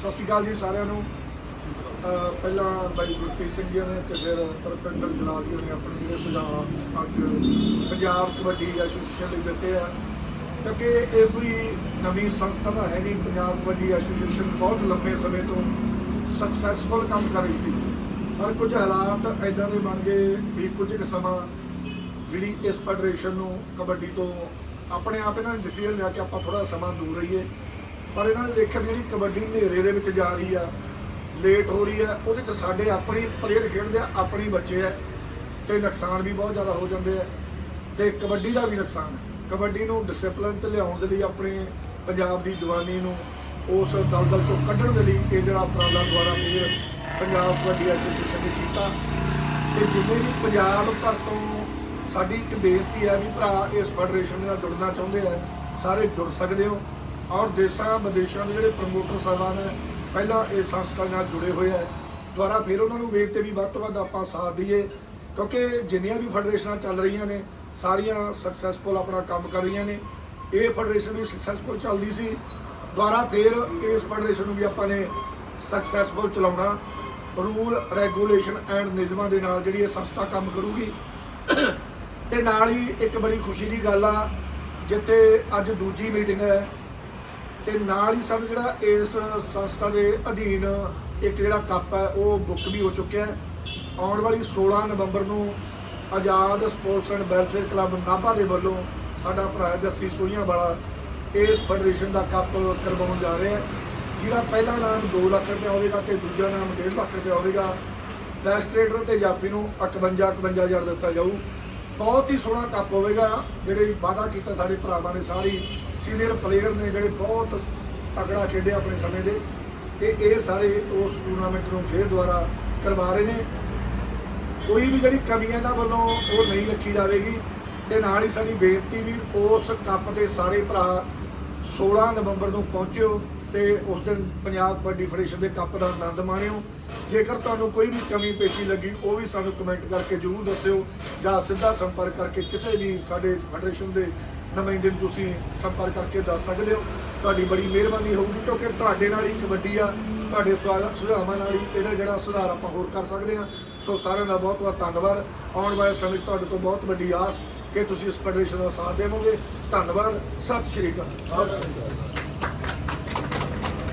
ਸਤਿ ਸ਼੍ਰੀ ਅਕਾਲ ਜੀ ਸਾਰਿਆਂ ਨੂੰ। ਪਹਿਲਾਂ ਬਾਈ ਗੁਰਪ੍ਰੀਤ ਸਿੰਘ ਜੀ ਨੇ ਤੇ ਫਿਰ ਪਰਪਿੰਦਰ ਜਲਾਲ ਜੀ ਨੇ ਆਪਣੇ ਜਿਹੜੇ ਸੁਝਾਅ ਅੱਜ ਪੰਜਾਬ ਕਬੱਡੀ ਐਸੋਸੀਏਸ਼ਨ ਲਈ ਦਿੱਤੇ ਆ। ਕਿਉਂਕਿ ਇਹ ਕੋਈ ਨਵੀਂ ਸੰਸਥਾ ਤਾਂ ਹੈ ਨਹੀਂ, ਪੰਜਾਬ ਕਬੱਡੀ ਐਸੋਸੀਏਸ਼ਨ ਬਹੁਤ ਲੰਬੇ ਸਮੇਂ ਤੋਂ ਸਕਸੈਸਫੁਲ ਕੰਮ ਕਰ ਰਹੀ ਸੀ। ਪਰ ਕੁਝ ਹਾਲਾਤ ਐਦਾਂ ਦੇ ਬਣ ਗਏ ਵੀ ਕੁਝ ਕੁ ਸਮਾਂ ਜਿਹੜੀ ਇਸ ਫੈਡਰੇਸ਼ਨ ਨੂੰ ਕਬੱਡੀ ਤੋਂ ਆਪਣੇ ਆਪ ਇਹਨਾਂ ਨੇ ਡਿਸੀਜਨ ਲਿਆ ਕਿ ਆਪਾਂ ਥੋੜਾ ਸਮਾਂ ਦੂਰ ਰਹੀਏ। ਪਰ ਇਹਨਾਂ ਨੇ ਦੇਖਿਆ ਵੀ ਜਿਹੜੀ ਕਬੱਡੀ ਹਨੇਰੇ ਦੇ ਵਿੱਚ ਜਾ ਰਹੀ ਆ ਲੇਟ ਹੋ ਰਹੀ ਆ, ਉਹਦੇ ਚ ਸਾਡੇ ਆਪਣੀ ਪਲੇਅਰ ਖੇਡਦੇ ਆ, ਆਪਣੀ ਬੱਚੇ ਆ, ਤੇ ਨੁਕਸਾਨ ਵੀ ਬਹੁਤ ਜ਼ਿਆਦਾ ਹੋ ਜਾਂਦੇ ਆ, ਤੇ ਕਬੱਡੀ ਦਾ ਵੀ ਨੁਕਸਾਨ ਹੈ ਕਬੱਡੀ ਨੂੰ ਡਿਸਪਲਿਨ ਤੇ ਲਿਆਉਣ ਦੇ ਲਈ ਆਪਣੇ ਪੰਜਾਬ ਦੀ ਜਵਾਨੀ ਨੂੰ ਉਸ ਦਲਦਲ ਤੋਂ ਕੱਢਣ ਦੇ ਲਈ ਇਹ ਜਿਹੜਾ ਉਪਰਾਲਾ ਦੁਆਰਾ ਫਿਰ ਪੰਜਾਬ ਕਬੱਡੀ ਐਸੋਸੀਏਸ਼ਨ ਨੇ ਕੀਤਾ। ਤੇ ਜਿੰਨੇ ਵੀ ਪੰਜਾਬ ਭਰ ਤੋਂ ਸਾਡੀ ਇੱਕ ਬੇਨਤੀ ਹੈ ਵੀ ਭਰਾ, ਇਸ ਫੈਡਰੇਸ਼ਨ ਨਾਲ ਜੁੜਨਾ ਚਾਹੁੰਦੇ ਆ, ਸਾਰੇ ਜੁੜ ਸਕਦੇ ਹੋ। ਔਰ ਦੇਸ਼ਾਂ, ਵਿਦੇਸ਼ਾਂ ਦੇ ਜਿਹੜੇ ਪ੍ਰਮੋਟਰ ਸਾਹਿਬਾਨ ਹੈ, ਪਹਿਲਾਂ ਇਹ ਸੰਸਥਾ ਨਾਲ ਜੁੜੇ ਹੋਏ ਹੈ। ਦੁਆਰਾ ਫਿਰ ਉਹਨਾਂ ਨੂੰ ਵੇਖ ਤੇ ਵੀ ਵੱਧ ਤੋਂ ਵੱਧ ਆਪਾਂ ਸਾਥ ਦਈਏ, ਕਿਉਂਕਿ ਜਿੰਨੀਆਂ ਵੀ ਫੈਡਰੇਸ਼ਨਾਂ ਚੱਲ ਰਹੀਆਂ ਨੇ, ਸਾਰੀਆਂ ਸਕਸੈਸਫੁਲ ਆਪਣਾ ਕੰਮ ਕਰ ਰਹੀਆਂ ਨੇ। ਇਹ ਫੈਡਰੇਸ਼ਨ ਵੀ ਸਕਸੈਸਫੁਲ ਚੱਲਦੀ ਸੀ। ਦੁਆਰਾ ਫਿਰ ਇਸ ਫੈਡਰੇਸ਼ਨ ਨੂੰ ਵੀ ਆਪਾਂ ਨੇ ਸਕਸੈਸਫੁਲ ਚਲਾਉਣਾ। ਰੂਲ ਰੈਗੂਲੇਸ਼ਨ ਐਂਡ ਨਿਯਮਾਂ ਦੇ ਨਾਲ ਜਿਹੜੀ ਇਹ ਸੰਸਥਾ ਕੰਮ ਕਰੂਗੀ। ਤੇ ਨਾਲ ਹੀ ਇੱਕ ਬੜੀ ਖੁਸ਼ੀ ਦੀ ਗੱਲ ਆ, ਜਿੱਥੇ ਅੱਜ ਦੂਜੀ ਮੀਟਿੰਗ ਹੈ। ਤੇ ਨਾਲ ਹੀ ਸਾਨੂੰ ਜਿਹੜਾ ਇਸ ਸੰਸਥਾ ਦੇ ਅਧੀਨ ਇੱਕ ਜਿਹੜਾ ਕੱਪ ਹੈ, ਉਹ ਬੁੱਕ ਵੀ ਹੋ ਚੁੱਕਿਆ ਹੈ। ਆਉਣ ਵਾਲੀ 16 ਨਵੰਬਰ ਨੂੰ Azad sports and welfare club Nabha ਦੇ ਵੱਲੋਂ ਸਾਡਾ ਭਰਾ ਜੱਸੀ ਸੋਹੀਆਂ ਵਾਲਾ ਇਸ ਫੈਡਰੇਸ਼ਨ ਦਾ ਕੱਪ ਕਰਵਾਉਣ ਜਾ ਰਿਹਾ ਹੈ। ਜਿਹਦਾ ਪਹਿਲਾ ਨਾਮ 2 ਲੱਖ ਰੁਪਏ ਹੋਵੇਗਾ ਤੇ ਦੂਜਾ ਨਾਮ 1.5 ਲੱਖ ਰੁਪਏ ਹੋਵੇਗਾ। ਬੈਸਟ ਟ੍ਰੇਡਰ ਤੇ ਜਾਫੀ ਨੂੰ 58 51000 ਦਿੱਤਾ ਜਾਊ। ਬਹੁਤ ਹੀ ਸੋਹਣਾ ਕੱਪ ਹੋਵੇਗਾ। ਜਿਹੜੇ ਵਾਅਦਾ ਕੀਤਾ ਸਾਡੇ ਭਰਾਵਾਂ ਨੇ, ਸਾਰੀ ਸੀਨੀਅਰ ਪਲੇਅਰ ਨੇ ਜਿਹੜੇ ਬਹੁਤ ਤਕੜਾ ਖੇਡੇ ਆਪਣੇ ਸਮੇਂ ਦੇ। ਤੇ ਇਹ ਸਾਰੇ ਉਸ ਟੂਰਨਾਮੈਂਟ ਨੂੰ ਫੇਰ ਦੁਬਾਰਾ ਕਰਵਾ ਰਹੇ ਨੇ। ਕੋਈ ਵੀ ਜਿਹੜੀ ਕਮੀ ਇਹਨਾਂ ਵੱਲੋਂ ਉਹ ਨਹੀਂ ਰੱਖੀ ਜਾਵੇਗੀ। ਤੇ ਨਾਲ ਹੀ ਸਾਡੀ ਬੇਨਤੀ ਵੀ ਉਸ ਕੱਪ ਦੇ ਸਾਰੇ ਭਰਾ 16 ਨਵੰਬਰ ਨੂੰ ਪਹੁੰਚਿਓ ਤੇ ਉਸ ਦਿਨ ਪੰਜਾਬ ਕਬੱਡੀ ਫੈਡਰੇਸ਼ਨ ਦੇ ਕੱਪ ਦਾ ਆਨੰਦ ਮਾਣਿਓ। ਜੇਕਰ ਤੁਹਾਨੂੰ ਕੋਈ ਵੀ ਕਮੀ ਪੇਸ਼ੀ ਲੱਗੀ, ਉਹ ਵੀ ਸਾਨੂੰ ਕਮੈਂਟ ਕਰਕੇ ਜਰੂਰ ਦੱਸਿਓ ਜਾਂ ਸਿੱਧਾ ਸੰਪਰਕ ਕਰਕੇ ਕਿਸੇ ਵੀ ਸਾਡੇ ਫੈਡਰੇਸ਼ਨ ਦੇ ਨੁਮਾਇੰਦੇ ਨੂੰ ਤੁਸੀਂ ਸੰਪਰਕ ਕਰਕੇ ਦੱਸ ਸਕਦੇ ਹੋ। ਤੁਹਾਡੀ ਬੜੀ ਮਿਹਰਬਾਨੀ ਹੋਊਗੀ ਕਿਉਂਕਿ ਤੁਹਾਡੇ ਨਾਲ ਹੀ ਕਬੱਡੀ ਆ, ਤੁਹਾਡੇ ਸੁਝਾਅ- ਸੁਝਾਵਾਂ ਨਾਲ ਹੀ ਇਹਦਾ ਜਿਹੜਾ ਸੁਧਾਰ ਆਪਾਂ ਹੋਰ ਕਰ ਸਕਦੇ ਹਾਂ। ਸੋ ਸਾਰਿਆਂ ਦਾ ਬਹੁਤ ਬਹੁਤ ਧੰਨਵਾਦ। ਆਉਣ ਵਾਲੇ ਸਮੇਂ 'ਚ ਤੁਹਾਡੇ ਤੋਂ ਬਹੁਤ ਵੱਡੀ ਆਸ ਕਿ ਤੁਸੀਂ ਇਸ ਫੈਡਰੇਸ਼ਨ ਦਾ ਸਾਥ ਦੇਵੋਗੇ। ਧੰਨਵਾਦ। ਸਤਿ ਸ਼੍ਰੀ ਅਕਾਲ।